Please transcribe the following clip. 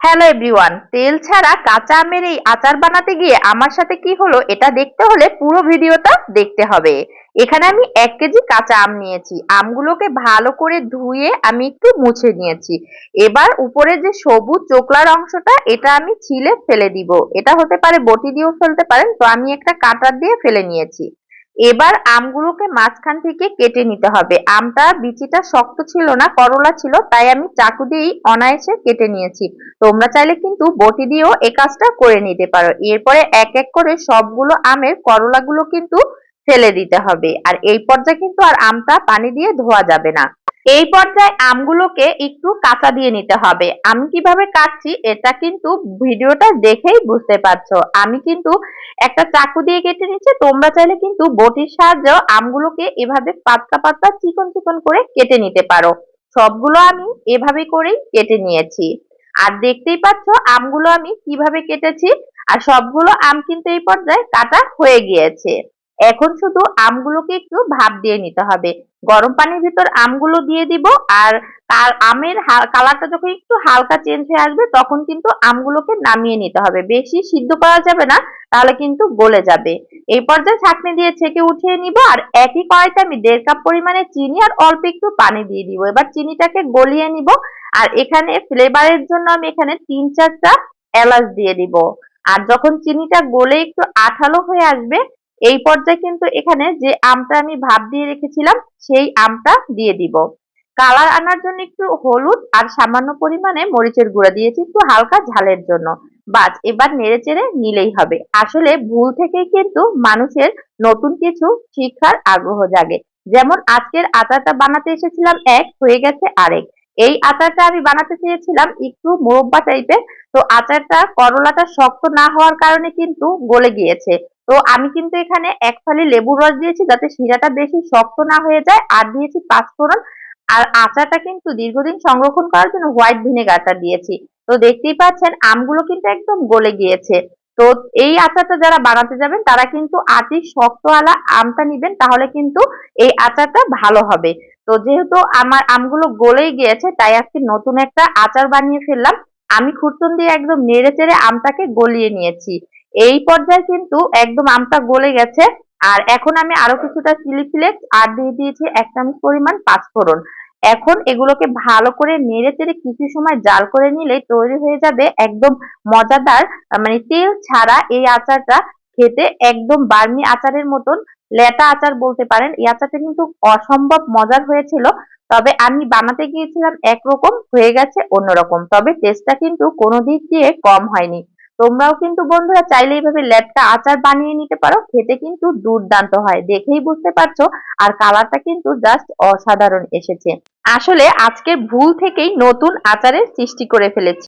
Hello everyone তেল ছাড়া কাঁচা আমের এই আচার বানাতে গিয়ে আমার সাথে কি হলো এটা দেখতে হলে পুরো ভিডিওটা দেখতে হবে। এখানে আমি এক কেজি কাঁচা আম নিয়েছি। আমগুলোকে ভালো করে ধুয়ে আমি একটু মুছে নিয়েছি। এবার উপরে যে সবুজ চোকলার অংশটা, এটা আমি ছিলে ফেলে দিব। এটা হতে পারে বটি দিয়েও ফেলতে পারেন। তো আমি একটা কাটার দিয়ে ফেলে নিয়েছি। এবার আমগুলোকে মাঝখান থেকে কেটে নিতে হবে। আমটা বিচিটা শক্ত ছিল না, করলা ছিল, তাই আমি চাকু দিয়েই অনায়াসে কেটে নিয়েছি। তোমরা চাইলে কিন্তু বটি দিয়েও এ কাজটা করে নিতে পারো। এরপরে এক এক করে সবগুলো আমের করলাগুলো কিন্তু ফেলে দিতে হবে। আর এই পর্যায়ে কিন্তু আর আমটা পানি দিয়ে ধোয়া যাবে না। এই পর্যায়ে আমগুলোকে একটু কাঁচা দিয়ে নিতে হবে। আমি কীভাবে কাটছি এটা কিন্তু ভিডিওটা দেখেই বুঝতে পারছ। আমি কিন্তু একটা চাকু দিয়ে কেটে নিচ্ছি, তোমরা চাইলে কিন্তু বটির সাহায্যে আমগুলোকে এভাবে পাতলা পাতলা চিকন চিকন করে কেটে নিতে পারো। সবগুলো আমি এভাবে করেই কেটে নিয়েছি। আর দেখতেই পাচ্ছ আমগুলো আমি কীভাবে কেটেছি, আর সবগুলো আম কিন্তু এই পর্যায়ে কাটা হয়ে গিয়েছে। এখন শুধু আমগুলোকে একটু ভাপ দিয়ে নিতে হবে। গরম পানির ভিতর আমগুলো দিয়ে দিব আর তার আমের কালারটা যখন একটু হালকা চেঞ্জ হয়ে আসবে তখন কিন্তু আমগুলোকে নামিয়ে নিতে হবে। বেশি সিদ্ধ করা যাবে না, তাহলে কিন্তু গলে যাবে। এই পর্যায়ে ছাঁকনি দিয়ে ছেঁকে উঠিয়ে নিব আর একই কড়াইতে আমি দেড় কাপ পরিমাণে চিনি আর অল্প একটু পানি দিয়ে দিব। এবার চিনিটাকে গলিয়ে নিব আর এখানে ফ্লেভারের জন্য আমি এখানে তিন চারটা এলাচ দিয়ে দিব। আর যখন চিনিটা গলে একটু আঠালো হয়ে আসবে এই পর্যায়ে কিন্তু এখানে যে আমটা আমি ভাপ দিয়ে রেখেছিলাম, সেই আমটা দিয়ে দিব। কালার আনার জন্য একটু হলুদ আর সামান্য পরিমাণে মরিচের গুঁড়া দিয়েছি, একটু হালকা ঝালের জন্য। বাস, এবার নেড়ে চেড়ে নিলেই হবে। আসলে ভুল থেকেই কিন্তু মানুষের নতুন কিছু শিক্ষার আগ্রহ জাগে। যেমন আজকের আচারটা বানাতে এসেছিলাম এক, হয়ে গেছে আরেক। এই আচারটা আমি বানাতে চেয়েছিলাম একটু মোরব্বা টাইপের তো আচারটা করলাটা শক্ত না হওয়ার কারণে কিন্তু গলে গিয়েছে। তো আমি কিন্তু এখানে এক ফালি লেবুর রস দিয়েছি যাতে শিরাটা বেশি শক্ত না হয়ে যায়, আর দিয়েছি পাঁচ পাঁচফোড়ন আর আচারটা কিন্তু দীর্ঘদিন সংরক্ষণ করার জন্য হোয়াইট ভিনেগারটা দিয়েছি। তো দেখতেই পাচ্ছেন, আমগুলো কিন্তু একদম গলে গিয়েছে। তো এই আচারটা যারা বানাতে যাবেন, তারা কিন্তু আটি শক্ত আলা আমটা নিবেন, তাহলে কিন্তু এই আচারটা ভালো হবে। তো যেহেতু আমার আমগুলো গলেই গিয়েছে, তাই আজকে নতুন একটা আচার বানিয়ে ফেললাম। আমি খুরতুন দিয়ে একদম নেড়ে চেড়ে আমটাকে গলিয়ে নিয়েছি। এই পর্যায়ে কিন্তু একদম আমটা গলে গেছে। আর এখন আমি আরও কিছুটা চিলি ফ্লেক্স আর দিয়ে দিয়েছি এক চামচ পরিমাণ পাঁচফোড়ন। এখন এগুলোকে ভালো করে নেড়ে চেড়ে কিছু সময় জাল করে নিলে তৈরি হয়ে যাবে একদম মজাদার মানে তেল ছাড়া এই আচারটা খেতে একদম বার্মি আচারের মতন। লেটা আচার বলতে পারেন, এই আচারটা কিন্তু অসম্ভব মজার হয়েছিল। তবে আমি বানাতে গিয়েছিলাম একরকম, হয়ে গেছে অন্যরকম। তবে টেস্টটা কিন্তু কোনো দিক দিয়ে কম হয়নি। তোমরাও কিন্তু বন্ধুরা চাইলে এইভাবে ল্যাপটা আচার বানিয়ে নিতে পারো, খেতে কিন্তু দুর্দান্ত হয়, দেখেই বুঝতে পারছ। আর কালারটা কিন্তু জাস্ট অসাধারণ এসেছে। আসলে আজকে ভুল থেকেই নতুন আচারের সৃষ্টি করে ফেলেছি।